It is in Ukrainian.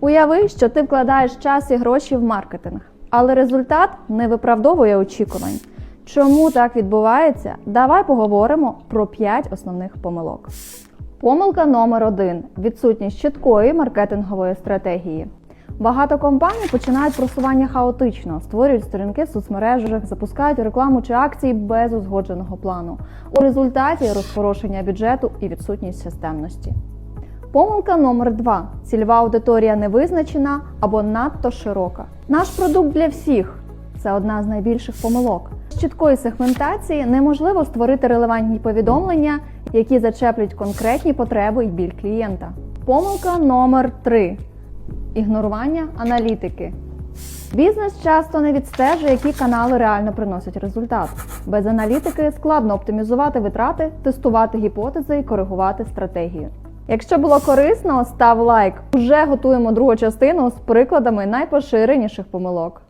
Уяви, що ти вкладаєш час і гроші в маркетинг, але результат не виправдовує очікувань. Чому так відбувається? Давай поговоримо про 5 основних помилок. Помилка номер один відсутність чіткої маркетингової стратегії. Багато компаній починають просування хаотично, створюють сторінки в соцмережах, запускають рекламу чи акції без узгодженого плану. У результаті розпорошення бюджету і відсутність системності. Помилка номер два: цільова аудиторія не визначена або надто широка. Наш продукт для всіх це одна з найбільших помилок. З чіткої сегментації неможливо створити релевантні повідомлення, які зачеплять конкретні потреби і біль клієнта. Помилка номер 3 ігнорування аналітики. Бізнес часто не відстежує, які канали реально приносять результат. Без аналітики складно оптимізувати витрати, тестувати гіпотези і коригувати стратегію. Якщо було корисно, став лайк. Уже готуємо другу частину з прикладами найпоширеніших помилок.